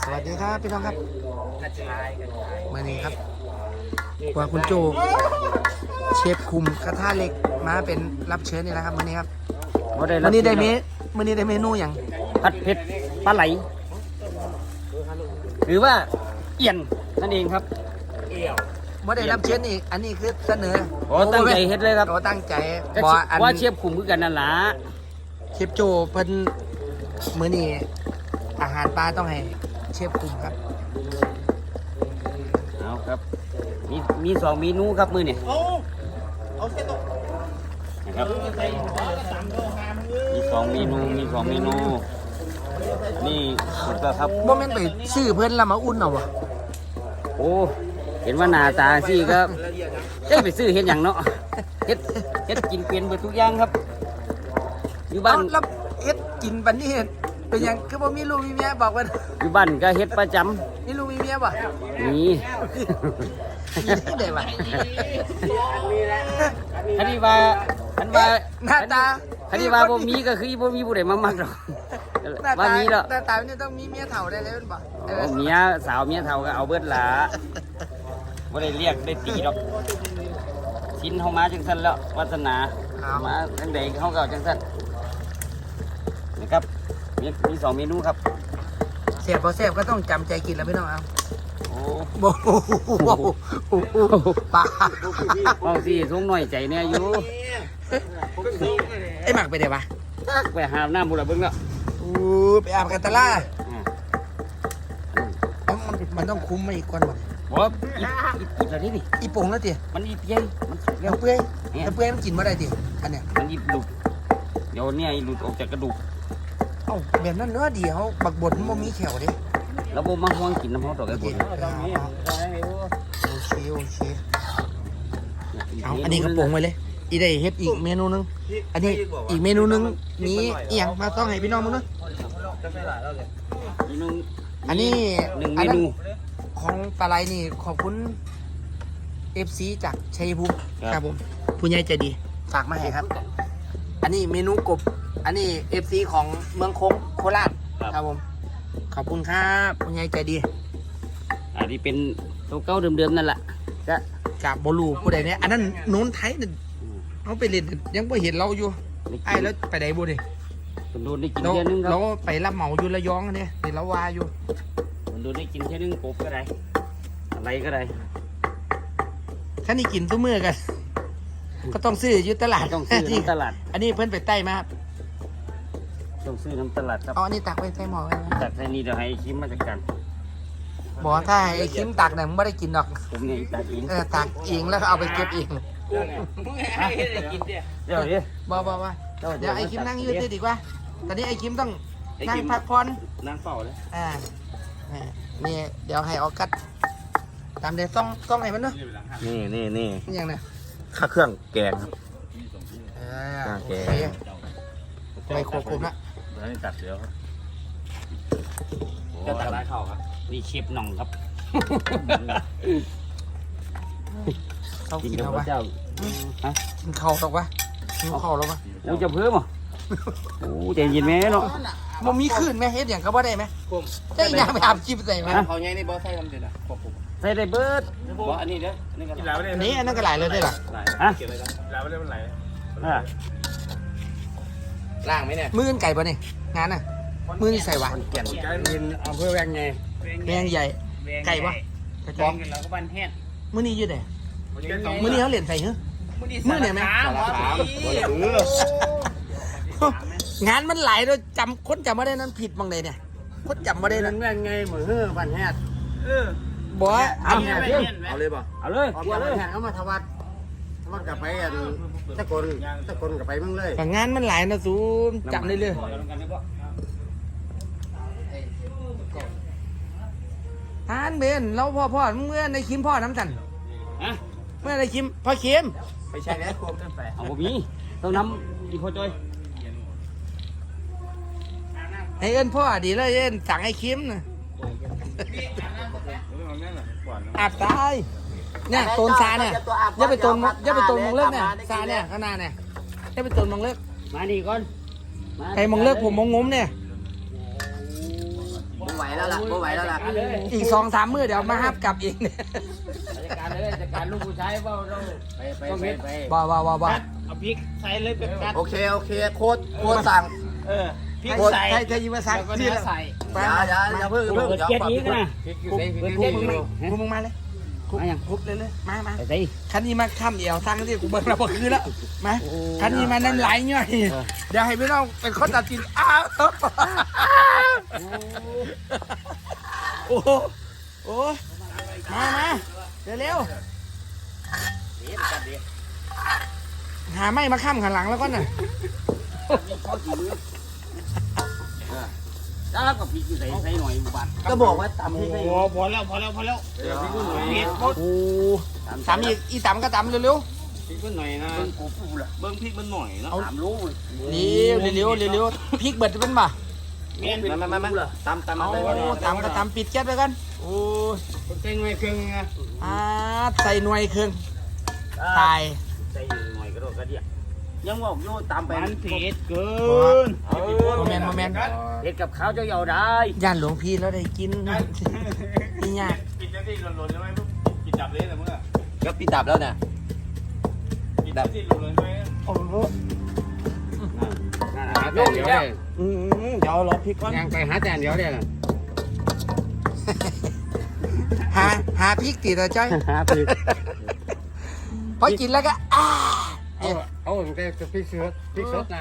สวัสดีครับพี่น้องครับมานี่ครับว่าคุณโจเชฟคุมกระทะเหล็กมาเป็นรับเชิญนี่แหละครับวันนี้ครับบ่ได้วันนี้ได้เมวันนี้ได้เมนูอย่างผัดเผ็ดปลาไหล หรือว่าเอี่ยนนั่นเองครับว่าได้รับเชิญนี่อันนี้คือเสนอโอ้ตั้งใจเฮ็ดเลยครับโอ้ตั้งใจก็บอกอันว่าเชฟคุมคือกันนั่นล่ะเชฟโจเพิ่นมื้อนี้อาหารปลาต้องให้ เชฟคุมครับเอาครับมีมีสองเมนูครับมือเนี่ยนะครับมีสองเมนูมีสองเมนู นี่สุดแล้วครับบ่แม่นไปซื้อเพิ่นแล้วมาอุ่นเอาวะโอ้เห็นว่าหน้าตาสิก็ได้ไปซื้อเห็ดอย่างเนาะเฮ็ดเฮ็ดกินเป็นเบิดทุกอย่างครับ อยู่บ้าเอ้าน แล้วเฮ็ดกินปันนี้ เป็นหยังคือบ่มีลูกมีเมียบอกว่าอยู่บ้านก็เฮ็ดประจำมีลูกมีเมียบ่นี่ มีได้บ่คันนี้ว่าคันว่าหน้าตาคันนี้ว่าบ่มีก็คือบ่มีผู้ใดมามักหรอกหน้าว่าตามีแล้วหน้าตาเนี่ยต้องมีเมียเฒ่าได้เลยแม่นบ่เออเอาเมียสาวเมียเฒ่าก็เอาเบิดหลาบ่ได้เรียกได้ตีดอกชิ้นเฮามาจังซั่นแล้ววาสนามาจังใดเฮาก็เอาจังซั่นนะครับ มีมีสองเมนูครับเสียบบ่เสียบก็ต้องจำใจกินแล้วพี่น้องเอาโอ้บ่ปลาเมาสิสงหน่อยใจเนี่ยอยู่ไอ้หมักไปได้ปะไปหาน้ำบุระเบิ่งแล้วอู้ไปอาบกันตะล่าอ่าเอ้ามันมันต้องคุ้มมาอีกก่อนบ่บ่อีกอีกอีกแล้วนี่นี่อีโป่งแล้วติมันอีเปียมันสุกแล้วเอาเปื่อยเอาเปื่อยมันกินบ่ได้ติอันเนี้ยมันอีหลุดเดี๋ยวเนี่ยหลุดออกจากกระดูก เอ้าแบบนั้นเนื้อดีเขาบักบดมันบ่มีแขวเด้แล้วบ่มาห่วงกินน้ำเขาดอกไอ้บุญโอเคโอเคเอาอันนี้กระโปรงไว้เลย อีได้เฮ็ดอีกเมนูหนึง อันนี้อีกเมนูหนึงมีอีหยังมาต้องให้พี่น้องมึงเนาะอีกหนึงอันนี้หนึ่งอัเมนนั้นนูของปลาไหลนี่ขอบคุณ FC จากชัยภูมิครับครับผมผู้ใหญ่ใจดีฝากมาให้ครับ อันนี้เมนูกบ อันนี้ FC ของเมืองคงโคราชครับผม ขอบคุณครับผู้ใหญ่ใจดีอันนี้เป็นตัวเก่าเดิมๆนั่นแหละก็จากบลูผู้ใดเนี่ยอันนั้นโน้นไทยน่ะเอาไปเล่นยังไม่เห็นเราอยู่ไอ้แล้วไปไหนบุดิคนโดนได้กินเราเท่ยนึงครัเราบไปรับเหมาอยู่ระยองเนี่ยเดี๋ยวเราว่าอยู่ คนโดนได้กินเท่ยนึงกบก็ได้ อะไรก็ได้ถ้านี่กินตุ้มือกัน ก็ต้องซื้ออยู่ตลาดต้องซื้อน้ำตลาด อันนี้เพิ่นไปใต้มาครับต้องซื้อน้ำตลาดครับเอาอันนี้ตักไว้ใส่หม้อไว้นะจากที่นี่เดี๋ยวให้ไอ้คิมมาจัดการบอกว่าถ้าให้ไอ้คิมตักเนี่ยมึงไม่ได้กินหรอกผมเนี่ยตัดเองเออตักเองแล้วก็เอาไปเก็บเองเดี๋ยวดิบอกบอกว่าเดี๋ยวไอ้คิมนั่งอยืดดีกว่า ตอนนี้ไอ้คิมต้องนั่งพักผ่อนนั่งเฝ้าเลยอ่าอ่านี่เดี๋ยวให้เอากัดตามเดี๋ยวต้องต้องให้มันเนาะนี่นี่นี่นี่อย่างเนี้ย ข้าเครื่องแกงครับ อ่าโอโอเคเคไปโครบๆละแล้วนี่ตัดเดี๋ยวจะตัดลายเข่าครับนี่เชฟหน่องครับเขากินกินกับเอาพวะระเจ้าฮะกินข้าวหรอกวะกินข้าวหรอกวะโอ้จะเพิ่มอะโอ้ใจเย็นแม่เนาะ มันมีขึ้นไหมเฮ็ดอย่างก็บ่ได้ไหมได้ยางไปอาบจิบใส่ไหมเขาใหญ่นี่บ่ใส่ทำเด็ดอะบ่ผมใส่ได้เบิดบ่อันนี้เด้ออันนี้ก็กินแล้วไม่ได้อันนี้อันนั้นก็หลายเลยได้หรอฮะแล้วไม่ได้มันไหลอ่าล่างไหมเนี่ยมืออนไก่ปะเนี่ยงานน่ะมือนี่ใส่หวานแก่นยินอำเภอแวงไงแมงใหญ่ไก่ปะบ้องกันแล้วก็บ้านแห้งมือนี่อยืดไหนมือนี่เขาเหรียญใส่เหรอมือเนี่ยไหมสารสาม งานมันหลายเลยจำคนจำไม่ได้นั้นผิดบางใดเนี่ยคนจำไม่ได้นั้นแวงไงเหมือนเฮ้อบ้านแห้งบอกว่าเอาอันเที่ยงเอาเลยบ่เอาเลยเอากลัวเลยแทนเอามาทวัดทวัดกลับไปอันตะกนตะกนกลับไปมึงเลยแต่งานมันหลายนะซูมจำได้เลยทานเบนเราพ่อพ่อเมื่อในคิมพ่อน้ำสันฮะเมื่อในคิมพ่อเค็มไปใช่แล้วโคมตั้งแต่เอาบ่มีต้องน้ำอีพอจอย ไอเอิญพ่อดีเลยเอิญสั่งไอ้คิมนะอาบตายเนี่ยโตนซาเนี่ยอย่าไปโตนอย่าไปโตนมองเลิกเนี่ยซาเนี่ยข้างหน้าเนี่ยอย่าไปโตนมองเลิกมานี่ก่อนใครมองเลิกผมมองงมเนี่ยบ่ไหวแล้วล่ะบ่ไหวแล้วล่ะอีกสองสามมื้อเดี๋ยวมาฮับกลับเองเนี่ยจัดการเลยจัดการลูกผู้ชายเปล่าเราไปไปไปไปบ่บ่บ่บ่เอาพริกใส่เลยเป็ดกัดโอเคโอเคโค้ดโค้ดสั่งเออพริกใครใส่ใครใครยิงมาสักแล้วก็ที่เนื้อใส่ไปอย่าอย่าอย่าเพิ่งอย่าเพิ่งเปิดเดี๋ยวเกียร์ปรับนี้นะเปิดคุกมึงมาคุกมึงมาเลยคุกมายังคุกเลยเลยมามาไปใส่คันนี้มาข้ามเดียวทางที่กูเบิกระบบคืนแล้วมาคันนี้มานั่นไหลย่อยเดี๋ยวให้พี่น้องเป็นคนตัดสินอ้าวโอ้โหโอ้มามาเร็วเร็วหาไม้มาข้ามขันหลังแล้วก็น่ะ จ้ากับพริกใส่ใส่หน่อยบาทก็บอกว่าตำให้โอ้พอแล้วพอแล้วพอแล้วเดี๋ยวพริกหน่อยเผ็ดหมดโอ้ตำอีกอีตำก็ตำเร็วพริกหน่อยนะเบิ้งกูฟูละเบิ้งพริกมันหน่อยนะสามลูกๆเร็วเร็วเร็วเร็วพริกเบิดจะเป็นบ่าเมียนเป็นมามามามาตำตำเอามาเลยตำก็ตำปิดแก๊สไปกันโอ้ยใส่หน่อยครึ่งนะอ่าใส่หน่วยเครื่องตายใส่หน่อยกระโดดกระเดีย ยังบอกโย่ตามไปมันเผ็ดเกินโมเมนต์โมเมนต์เผ็ดกับข้าวเจ้าเยาได้ย่านหลวงพี่แล้วได้กินนี่ยากกินจังที่หล่นๆใช่ไหมกินดับเลยนะมึงอะก็ปิดดับแล้วเนี่ยกินจังที่หล่นๆใช่ไหมโอ้โหโย่เดียวเลยอืมเดี๋ยวรอพริกก่อนยังไปหาแต่เดียวเลยนะหาหาพริกติดอะจ้อยหาพริกพอกินแล้วก็อ้า เอาเอาแต่พริกสดพริกสดนะ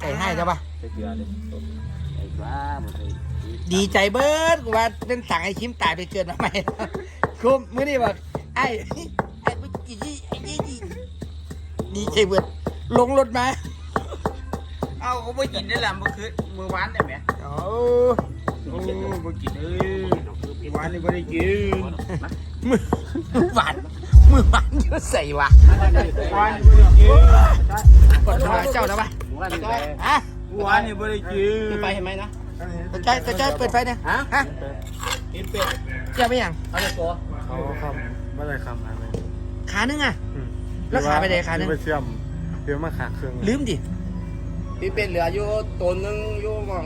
ไก่ให้ใช่ปะไอ้บ้าหมดเลยดีใจเบิร์ดกูว่าเป็นสั่งไอ้คิมตายไปเกิดมาใหม่คุ้มมื้อนี้บอกไอ้ไอ้เมื่อกี้นี่ไอ้นี่ดีดีใจเบิร์ดลงรถมาเอาเขาไม่กินได้แหละเมื่อคืนเมื่อวานได้ไหมโอ้โอ้ไม่กินเอ้ยเมื่อวานนี่ไม่ได้กินมือมือหวาน มือหวานเยอะใส่วะเมื่อวานนี่ไม่ได้กินกดมาเจ้าแล้วปะเมื่อวานนี่ฮะเมื่อวานนี่ไม่ได้กินไปเห็นไหมนะตะใจตะใจเปิดไฟเนี่ยฮะฮะกินเป็ดเจ้าไปยังเอาเลยตัวเขาคำไม่ได้คำอะไรขานึงอะแล้วขาไปไหนขานึงไปเชื่อมเชื่อมมาขาเครื่องลืมดิพี่เป็ดเหลืออยู่ตัวนึงอยู่มอง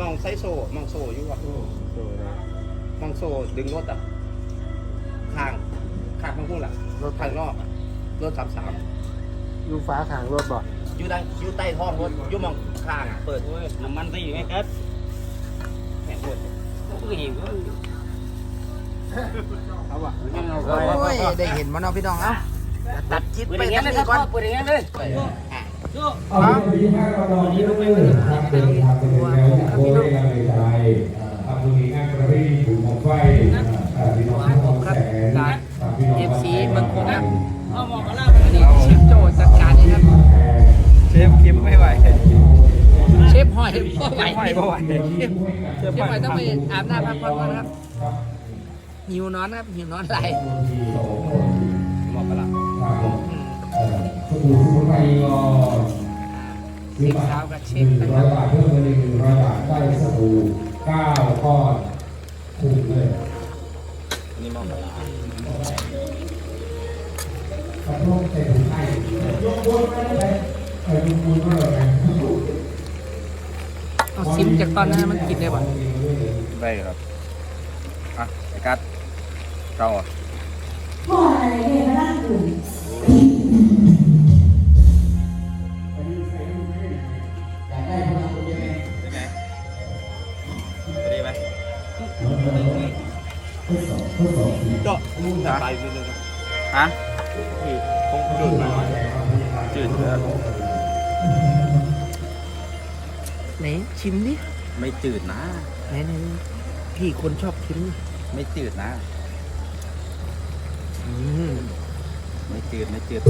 มองไซโซมองโซอยู่อะมองโซดึงรถอะ รถข้างนอกอะรถสามสามยูฟ้าขางรถบ่อยู่ดังอยู่ใต้ท้องรถอยู่มองข้างอะเปิดน้ำมันตีไหมครับแหงหมดก็เห็นก็เอาว่ะโอ้ยได้เห็นมันเนาะพี่น้องเอ้าตัดจิตเปิดไปอย่างทานี้งเลยคนี้รับก่อนเปิดอย่างนี้เลยเอาไปที่ห้างเราตอนนี้ด้วยครับเดินทางไปถึงแล้วโอ้ยอะไรใจทำบุญงานประเพณีบุญบังไฟพี่น้องทุกคนแสนพี่น้อง เอฟซีเมืองคงครับเอาหมอกมาล่าอันนี้เชฟโจจัดการนี่ครับ เชฟคิมไม่ไหวเชฟหอยบ่ไหวไม่ไหวเชฟหอยต้องไปอาบน้ำพักผ่อนก่อนนะครับ หิวนอนครับหิวนอนไหลหมอกมาล่าอืมสมุนไพรก็สิบสาวกับเชหฟนึ่งนะคร้อรัยบบาทเพิ่มมาหนึ่งร้อยบาทได้สบู่เก้าก้อน เอาซิมจากตอนนั้นมันกินได้ป่ะได้ครับอะไอ้กัดเราอะพ่ออะไรเนี่ยมานั่งอยู่ดีไหมจะไปเลยฮะคงจืดไปหน่อยจืดแล้ว ไหนชิมดิไม่จืดนะ ไหนไหนพี่คนชอบชิมนี่ไม่จืดนะ อืมไม่จืดไม่จืด